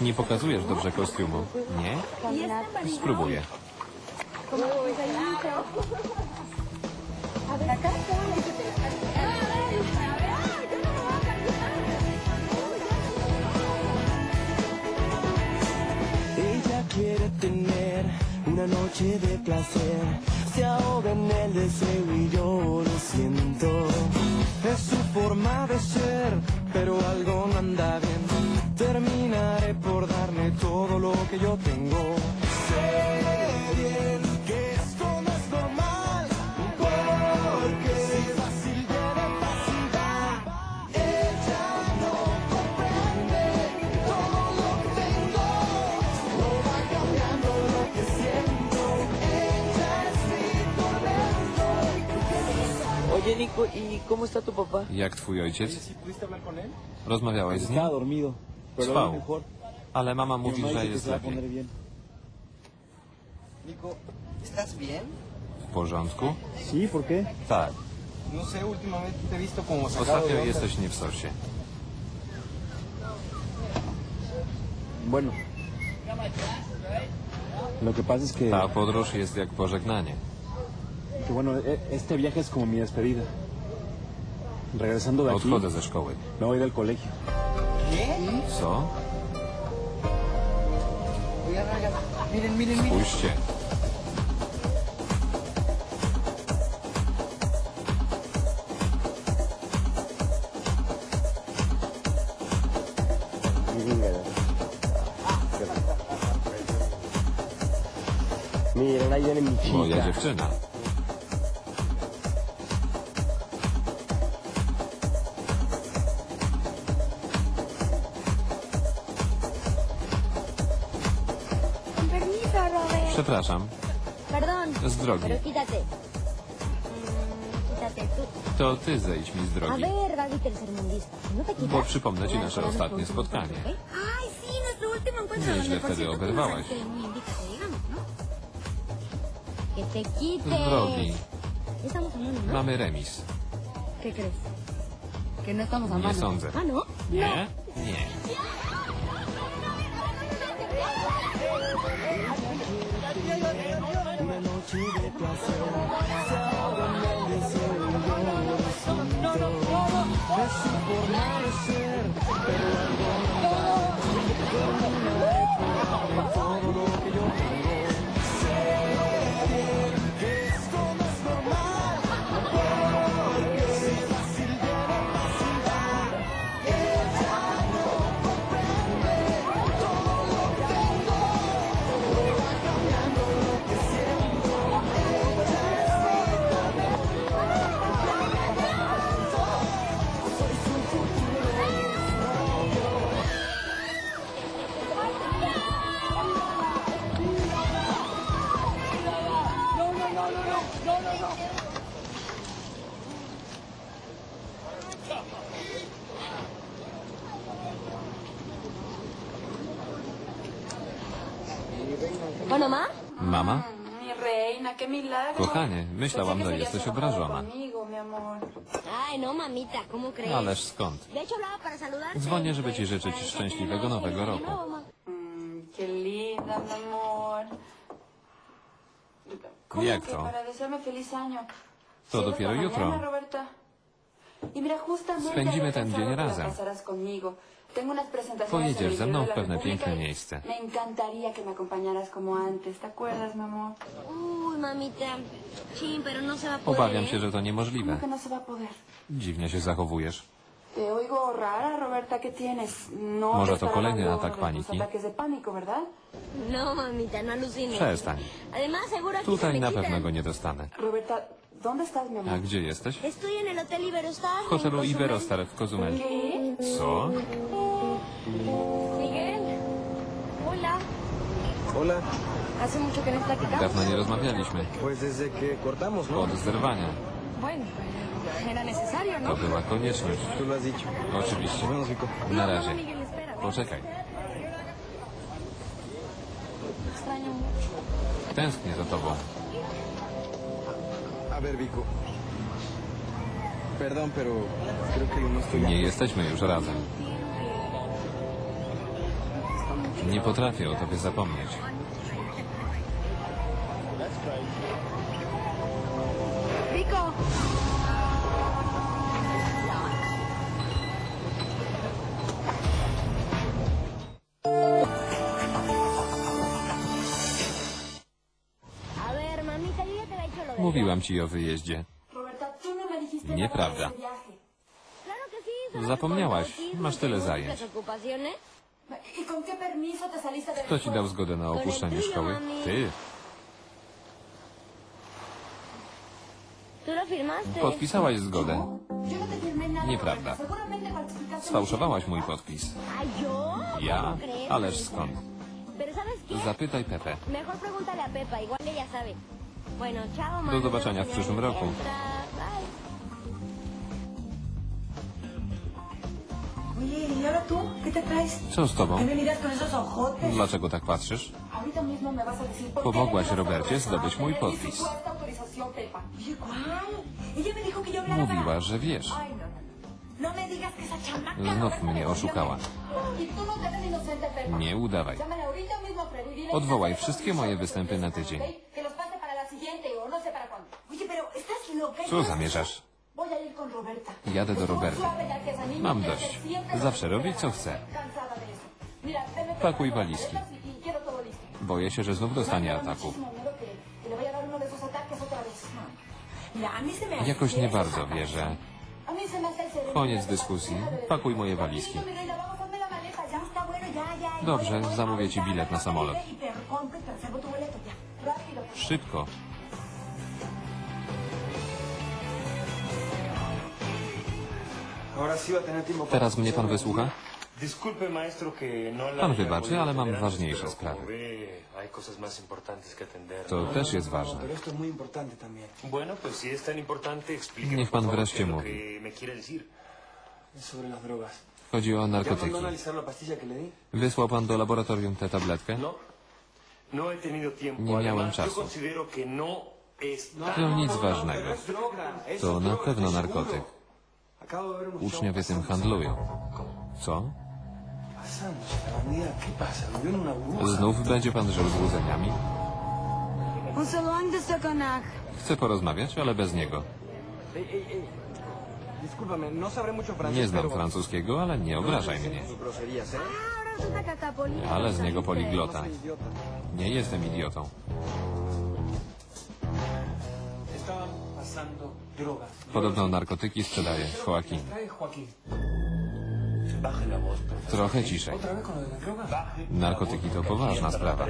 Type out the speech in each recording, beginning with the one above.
Nie pokazujesz dobrze kostiumu. Nie? Spróbuję. Como pesadito. A ver, acá. Ella quiere tener una noche de placer. Se ahoga en el deseo y yo lo siento. Es su forma de ser, pero algo no anda bien. Terminaré por darme todo lo que yo tengo. Jak twój ojciec? ¿Sí pudiste hablar con él? Rozmawiałeś z nim? Spał. Ale mama mówi, mamá że jest lepiej. bien. Nico, ¿estás bien? W porządku? Sí, ¿por qué? Tak. No sé, últimamente te he visto como sacado Ostatnio de onda. jesteś nie w sosie. Bueno. Lo que pasa es que, Ta podróż jest jak pożegnanie. que, bueno, e- este viaje es como mi despedida. Regresando de aquí, Odchodzę ze szkoły. me voy del colegio. Co? Miren, miren, miren. Spójrzcie. Miren, ahí viene mi Moja chica. dziewczyna. Przepraszam. Perdón. Z drogi. Pero quítate. Mm, quítate tú. To ty zejdź mi z A drogi. ver, Gaby tercermundista. ¿No te quitas? Bo przypomnę ci nasze ostatnie spotkanie. Ay, sí, nuestro último encuentro. Nieźle donde, por wtedy cierto, oberwałaś. digamos, ¿no? Que te Z quites. drogi. Ya Estamos a mano, ¿no? Mamy remis. ¿Qué crees? Que no estamos a Nie sądzę. Ah, ¿no? Nie? Nie. Una noche de placer. Se ahoga en el deseo y yo lo siento. Es su forma de ser, pero algo no anda bien. Terminaré por Bueno, ma. Mama? Milagro. Kochanie, myślałam, że jesteś obrażona. Ay, no, mamita, ¿cómo crees? Ależ skąd? De hecho, hablaba para saludarte. Dzwonię, żeby ci życzyć szczęśliwego nowego roku. Mm, qué linda, mi amor. ¿Cómo Jak que to? To dopiero jutro. Spędzimy había ten pensado dzień razem. Pojedziesz ze mną w pewne piękne y miejsce. Me encantaría que me acompañaras como antes. ¿Te acuerdas, mi amor? Uy, mamita. Sí, pero no se va a poder. Obawiam się, że to niemożliwe. ¿Cómo que no se va a poder? Dziwnie się zachowujesz. Te oigo rara, Roberta, ¿qué tienes? No Może to kolejny atak paniki? No, mamita, no alucines. Przestań. Además, seguro Tutaj na pewno go nie dostanę. Roberta, ¿dónde estás, mi A gdzie jesteś? Estoy en el Hotel Iberostar. W hotelu en Cozumel. Iberostar w Kozumel. ¿Qué? Co? Miguel. Hola. Hola, Hace mucho que no platicamos. Dawno nie rozmawialiśmy. pues desde que cortamos, ¿no? Od zerwania. Bueno, era necesario, ¿no? To była konieczność. Tú lo has dicho. Oczywiście. Nos vemos, Rico. Na No, razie. Miguel, espera. Poczekaj. Extraño mucho. Tęsknię za tobą ver, pero creo que no estoy... Nie jesteśmy już razem. Nie potrafię o tobie zapomnieć. Vico! Mówiłam ci o wyjeździe. Nieprawda. Zapomniałaś. Masz tyle zajęć. tus ocupaciones. ¿Y con qué permiso te saliste de la Kto ci dał zgodę na opuszczenie szkoły? Ty. Podpisałaś zgodę. Nieprawda. Sfałszowałaś mój podpis. Ja? ¿Cómo crees, Ależ skąd? Zapytaj Pepe. Do zobaczenia w przyszłym roku. ¿y. Co z tobą? Dlaczego tak patrzysz? Pomogłaś Robercie zdobyć mój podpis. Mówiła, że wiesz. No, no, no. Znów mnie oszukała. Nie udawaj. Odwołaj wszystkie moje występy na tydzień. ¿ok? Que los pase para la siguiente o no sé para cuándo. Oye, pero estás loca. Co zamierzasz? Roberta. Jadę do niña Mam dość. Zawsze lo que robi, quiera. co veme Pakuj walizki. Boję się, że znów dostanie ataku. Jakoś nie bardzo wierzę. Koniec dyskusji. Pakuj moje walizki. Dobrze, zamówię ci bilet na samolot. Y Teraz mnie pan wysłucha? No Pan wybaczy, ale mam ważniejsze sprawy. To też jest ważne. Explíqueme Niech pan wreszcie mówi. Chodzi o ¿Ya mandó a narkotyki. Wysłał pan do laboratorium tę tabletkę? No. No. Nie miałem czasu. no To nic ważnego. To na pewno narkotyk. Uczniowie tym handlują. Co? Znów będzie pan żył złudzeniami? Chcę porozmawiać, ale bez niego. Nie znam francuskiego, ale nie obrażaj mnie. Ale z niego poliglota. Nie jestem idiotą. Podobno narkotyki sprzedaje Joaquin. Trochę ciszej. Narkotyki to poważna sprawa.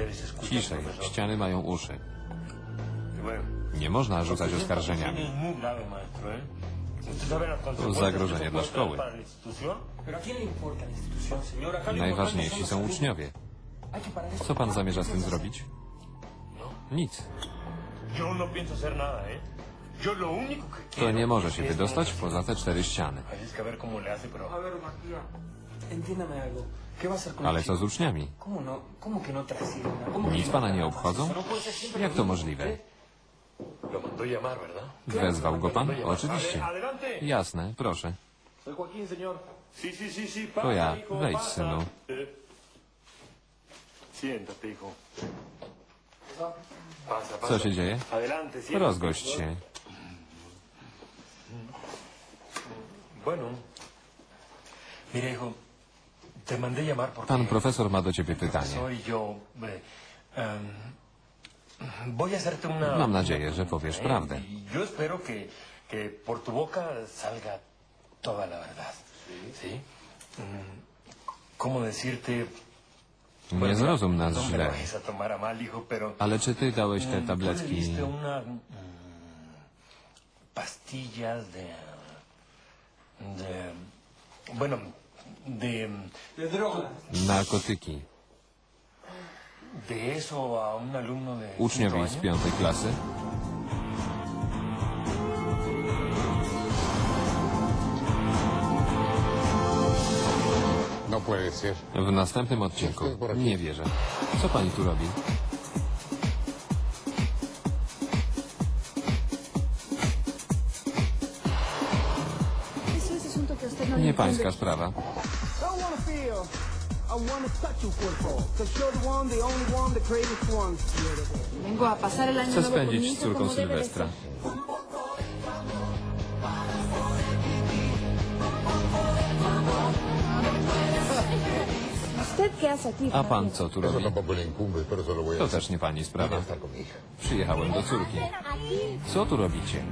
Ciszej, ściany mają uszy. Nie można rzucać oskarżeniami. es muy grave, maestro, ¿eh? ¿Usted sabe las consecuencias zagrożenie dla szkoły. Najważniejsi są uczniowie. Co pan zamierza z tym zrobić? Nic. To nie może się wydostać poza te cztery ściany. Así es que a ver cómo le hace, pero... A ver, Matías, entiéndame algo. ¿Qué va a hacer con Ale co z uczniami? ¿Cómo no? ¿Cómo que no trascienda? ¿Cómo que Nic pana nie obchodzą? Jak to możliwe? Wezwał go pan? Oczywiście. Jasne, proszę. To ja. Wejdź, synu. Co się dzieje? Rozgość się. Bueno. Mira, hijo, te mandé llamar porque... Pan profesor ma do ciebie pytanie. Soy yo. eh, em, voy a hacerte una... Mam nadzieję, że powiesz Eh, prawdę. y Yo espero que, que por tu boca salga toda la verdad. ¿Sí? Mm, ¿Cómo decirte? Nie zrozum nas no me lo źle. vayas a tomar a mal, hijo, pero... Ale czy ty dałeś te mm, tú le tabletki? diste una... mm, pastillas de... de... Bueno, de... De droga. Narkotyki. De eso a un alumno de... Uczniowi z piątej klasy? No puede ser. W następnym odcinku. Nie wierzę. Co pani tu robi? Nie pańska sprawa. Chcę spędzić z córką Sylwestra. A pan co tu robi? To też nie pani sprawa. Przyjechałem do córki. Co tu robicie?